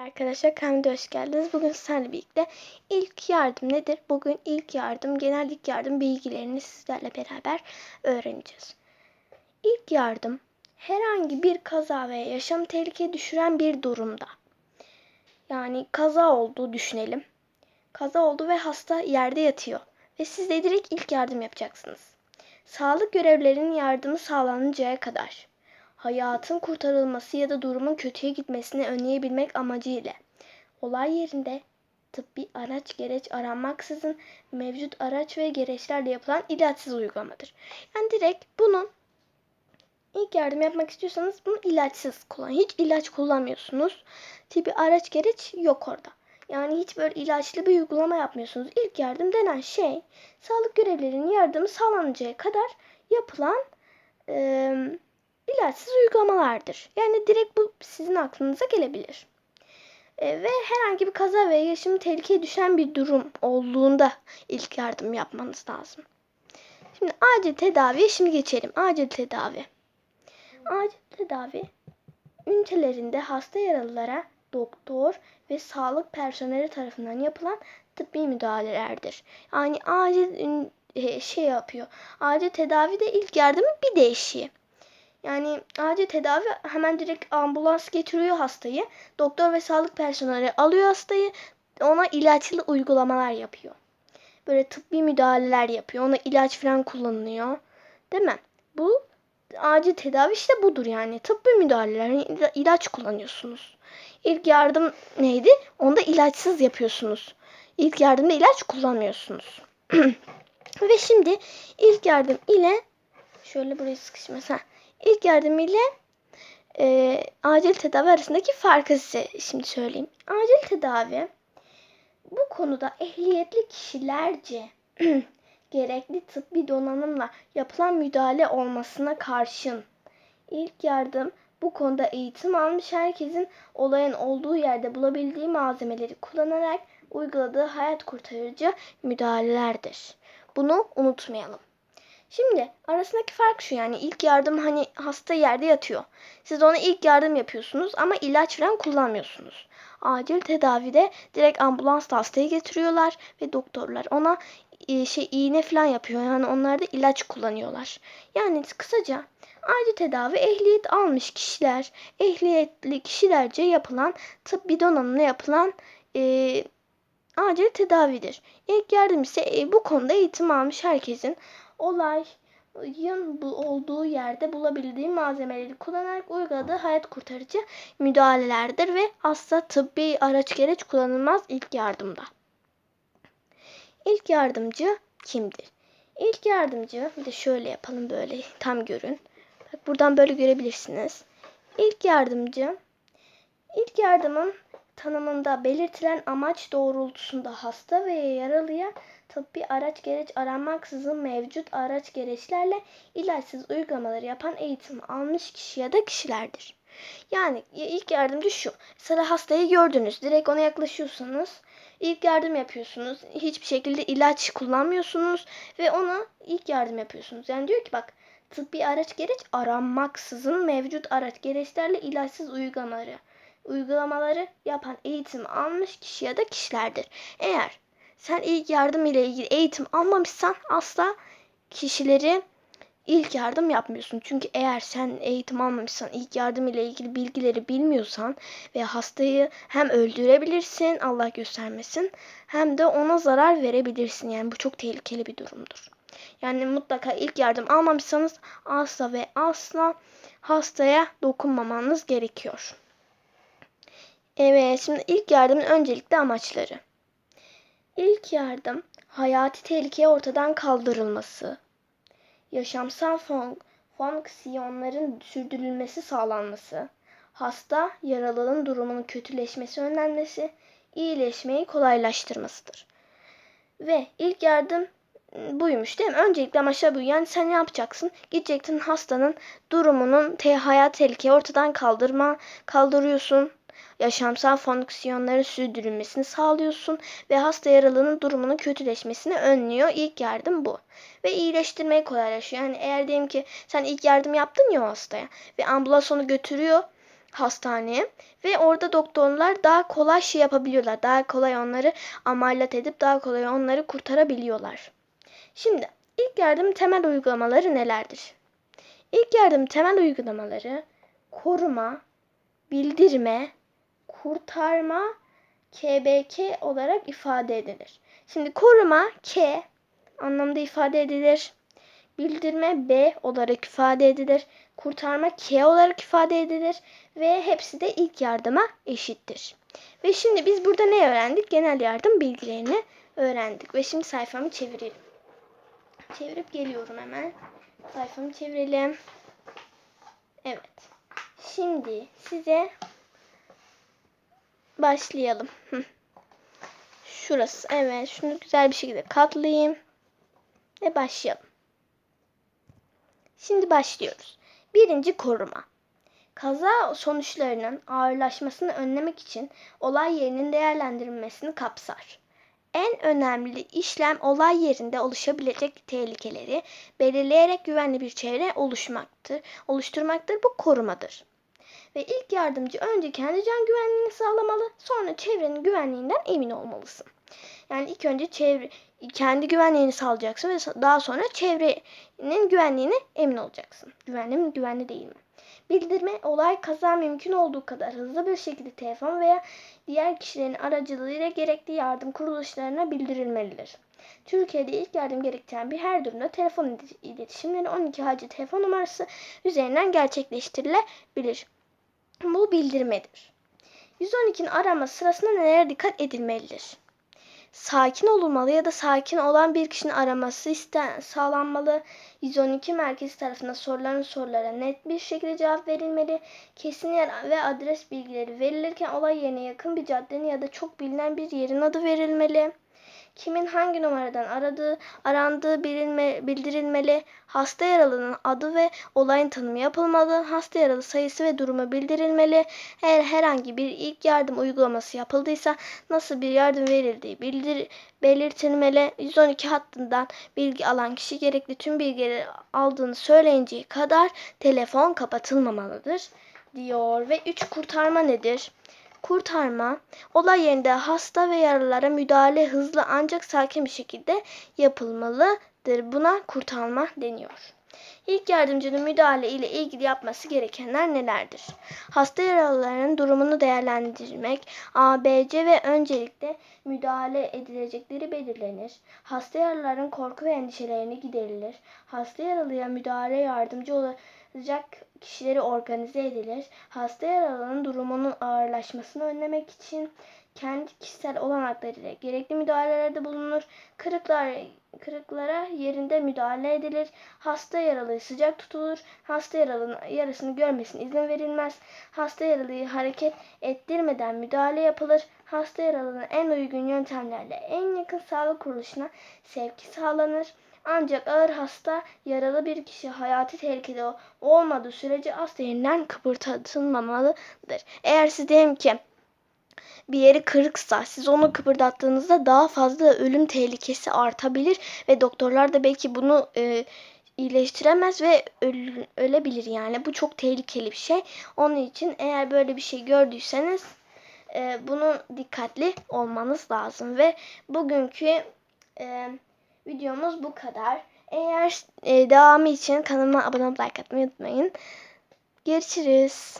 Arkadaşlar kanalıma hoş geldiniz. Bugün sizlerle birlikte ilk yardım nedir? Bugün ilk yardım, genel ilk yardım bilgilerini sizlerle beraber öğreneceğiz. İlk yardım herhangi bir kaza veya yaşam tehlikeye düşüren bir durumda. Yani kaza olduğu düşünelim. Kaza oldu ve hasta yerde yatıyor ve siz de direkt ilk yardım yapacaksınız. Sağlık görevlilerinin yardımı sağlanıncaya kadar hayatın kurtarılması ya da durumun kötüye gitmesini önleyebilmek amacıyla olay yerinde tıbbi araç gereç aranmaksızın mevcut araç ve gereçlerle yapılan ilaçsız uygulamadır. Yani direkt bunun ilk yardım yapmak istiyorsanız bunu ilaçsız kullan. Hiç ilaç kullanmıyorsunuz. Tıbbi araç gereç yok orada. Yani hiç böyle ilaçlı bir uygulama yapmıyorsunuz. İlk yardım denen şey sağlık görevlilerinin yardımı sağlanıncaya kadar yapılan eee ilaçsız uygulamalardır. Yani direkt bu sizin aklınıza gelebilir. E, ve herhangi bir kaza veya yaşamı tehlikeye düşen bir durum olduğunda ilk yardım yapmanız lazım. Şimdi acil tedaviye şimdi geçelim. Acil tedavi. Acil tedavi ünitelerinde hasta yaralılara doktor ve sağlık personeli tarafından yapılan tıbbi müdahalelerdir. Yani acil şey yapıyor. Acil tedavi de ilk yardımın bir değişiği. Yani acil tedavi hemen direkt ambulans getiriyor hastayı. Doktor ve sağlık personeli alıyor hastayı. Ona ilaçlı uygulamalar yapıyor. Böyle tıbbi müdahaleler yapıyor. Ona ilaç falan kullanılıyor. Değil mi? Bu acil tedavi işte budur yani. Tıbbi müdahaleler. Yani ilaç kullanıyorsunuz. İlk yardım neydi? Onda ilaçsız yapıyorsunuz. İlk yardımda ilaç kullanmıyorsunuz. Ve şimdi ilk yardım ile şöyle burayı sıkışmasa. İlk yardım ile e, acil tedavi arasındaki farkı size şimdi söyleyeyim. Acil tedavi bu konuda ehliyetli kişilerce gerekli tıbbi donanımla yapılan müdahale olmasına karşın ilk yardım bu konuda eğitim almış herkesin olayın olduğu yerde bulabildiği malzemeleri kullanarak uyguladığı hayat kurtarıcı müdahalelerdir. Bunu unutmayalım. Şimdi arasındaki fark şu yani ilk yardım hani hasta yerde yatıyor. Siz ona ilk yardım yapıyorsunuz ama ilaç falan kullanmıyorsunuz. Acil tedavide direkt ambulansla hastayı getiriyorlar ve doktorlar ona e, şey iğne falan yapıyor. Yani onlar da ilaç kullanıyorlar. Yani kısaca acil tedavi ehliyet almış kişiler, ehliyetli kişilerce yapılan tıbbi donanımla yapılan e, acil tedavidir. İlk yardım ise e, bu konuda eğitim almış herkesin olayın olduğu yerde bulabildiği malzemeleri kullanarak uyguladığı hayat kurtarıcı müdahalelerdir ve asla tıbbi araç gereç kullanılmaz ilk yardımda. İlk yardımcı kimdir? İlk yardımcı bir de şöyle yapalım böyle tam görün. Bak buradan böyle görebilirsiniz. İlk yardımcı ilk yardımın tanımında belirtilen amaç doğrultusunda hasta ve yaralıya tıbbi araç gereç aranmaksızın mevcut araç gereçlerle ilaçsız uygulamaları yapan eğitim almış kişi ya da kişilerdir. Yani ilk yardımcı şu. Mesela hastayı gördünüz. Direkt ona yaklaşıyorsunuz. İlk yardım yapıyorsunuz. Hiçbir şekilde ilaç kullanmıyorsunuz. Ve ona ilk yardım yapıyorsunuz. Yani diyor ki bak tıbbi araç gereç aranmaksızın mevcut araç gereçlerle ilaçsız uygulamaları uygulamaları yapan eğitim almış kişi ya da kişilerdir. Eğer sen ilk yardım ile ilgili eğitim almamışsan asla kişileri ilk yardım yapmıyorsun. Çünkü eğer sen eğitim almamışsan, ilk yardım ile ilgili bilgileri bilmiyorsan ve hastayı hem öldürebilirsin, Allah göstermesin, hem de ona zarar verebilirsin. Yani bu çok tehlikeli bir durumdur. Yani mutlaka ilk yardım almamışsanız asla ve asla hastaya dokunmamanız gerekiyor. Evet, şimdi ilk yardımın öncelikli amaçları. İlk yardım, hayati tehlike ortadan kaldırılması, yaşamsal fon fonksiyonların sürdürülmesi sağlanması, hasta yaralının durumunun kötüleşmesi önlenmesi, iyileşmeyi kolaylaştırmasıdır. Ve ilk yardım buymuş değil mi? Öncelikle amaçlar bu. Yani sen ne yapacaksın? Gideceksin hastanın durumunun te hayat tehlikeyi ortadan kaldırma, kaldırıyorsun yaşamsal fonksiyonların sürdürülmesini sağlıyorsun ve hasta yaralının durumunun kötüleşmesini önlüyor. İlk yardım bu. Ve iyileştirmeyi kolaylaşıyor. Yani eğer diyelim ki sen ilk yardım yaptın ya o hastaya ve ambulans onu götürüyor hastaneye ve orada doktorlar daha kolay şey yapabiliyorlar. Daha kolay onları ameliyat edip daha kolay onları kurtarabiliyorlar. Şimdi ilk yardım temel uygulamaları nelerdir? İlk yardım temel uygulamaları koruma, bildirme, kurtarma, KBK olarak ifade edilir. Şimdi koruma K anlamda ifade edilir. Bildirme B olarak ifade edilir. Kurtarma K olarak ifade edilir. Ve hepsi de ilk yardıma eşittir. Ve şimdi biz burada ne öğrendik? Genel yardım bilgilerini öğrendik. Ve şimdi sayfamı çevirelim. Çevirip geliyorum hemen. Sayfamı çevirelim. Evet. Şimdi size başlayalım. Şurası. Evet. Şunu güzel bir şekilde katlayayım. Ve başlayalım. Şimdi başlıyoruz. Birinci koruma. Kaza sonuçlarının ağırlaşmasını önlemek için olay yerinin değerlendirilmesini kapsar. En önemli işlem olay yerinde oluşabilecek tehlikeleri belirleyerek güvenli bir çevre oluşmaktır, oluşturmaktır. Bu korumadır. Ve ilk yardımcı önce kendi can güvenliğini sağlamalı, sonra çevrenin güvenliğinden emin olmalısın. Yani ilk önce çevre kendi güvenliğini sağlayacaksın ve daha sonra çevrenin güvenliğine emin olacaksın. Güvenli mi, güvenli değil mi? Bildirme, olay kaza mümkün olduğu kadar hızlı bir şekilde telefon veya diğer kişilerin aracılığıyla gerekli yardım kuruluşlarına bildirilmelidir. Türkiye'de ilk yardım gerektiren bir her durumda telefon iletişimleri 12 acil telefon numarası üzerinden gerçekleştirilebilir. Bu bildirmedir. 112'nin arama sırasında nelere dikkat edilmelidir? sakin olunmalı ya da sakin olan bir kişinin araması isten, sağlanmalı. 112 merkezi tarafından sorulan sorulara net bir şekilde cevap verilmeli. Kesin yer ve adres bilgileri verilirken olay yerine yakın bir caddenin ya da çok bilinen bir yerin adı verilmeli kimin hangi numaradan aradığı, arandığı bilinme, bildirilmeli, hasta yaralının adı ve olayın tanımı yapılmalı, hasta yaralı sayısı ve durumu bildirilmeli. Eğer herhangi bir ilk yardım uygulaması yapıldıysa nasıl bir yardım verildiği bildir, belirtilmeli. 112 hattından bilgi alan kişi gerekli tüm bilgileri aldığını söyleyinceye kadar telefon kapatılmamalıdır diyor. Ve 3 kurtarma nedir? Kurtarma, olay yerinde hasta ve yaralılara müdahale hızlı ancak sakin bir şekilde yapılmalıdır. Buna kurtarma deniyor. İlk yardımcının müdahale ile ilgili yapması gerekenler nelerdir? Hasta yaralıların durumunu değerlendirmek, ABC ve öncelikle müdahale edilecekleri belirlenir. Hasta yaralıların korku ve endişelerini giderilir. Hasta yaralıya müdahale yardımcı olacak kişileri organize edilir. Hasta yaralının durumunun ağırlaşmasını önlemek için kendi kişisel olanaklarıyla gerekli müdahalelerde bulunur. Kırıklar, kırıklara yerinde müdahale edilir. Hasta yaralıyı sıcak tutulur. Hasta yaralının yarasını görmesine izin verilmez. Hasta yaralıyı hareket ettirmeden müdahale yapılır. Hasta yaralının en uygun yöntemlerle en yakın sağlık kuruluşuna sevki sağlanır. Ancak ağır hasta yaralı bir kişi hayati tehlikede olmadığı sürece hasta yerinden kıpırdatılmamalıdır. Eğer siz diyelim ki bir yeri kırıksa siz onu kıpırdattığınızda daha fazla ölüm tehlikesi artabilir ve doktorlar da belki bunu e, iyileştiremez ve öl, ölebilir yani. Bu çok tehlikeli bir şey. Onun için eğer böyle bir şey gördüyseniz e, bunu dikkatli olmanız lazım ve bugünkü e, videomuz bu kadar. Eğer e, devamı için kanalıma abone olup like unutmayın. Görüşürüz.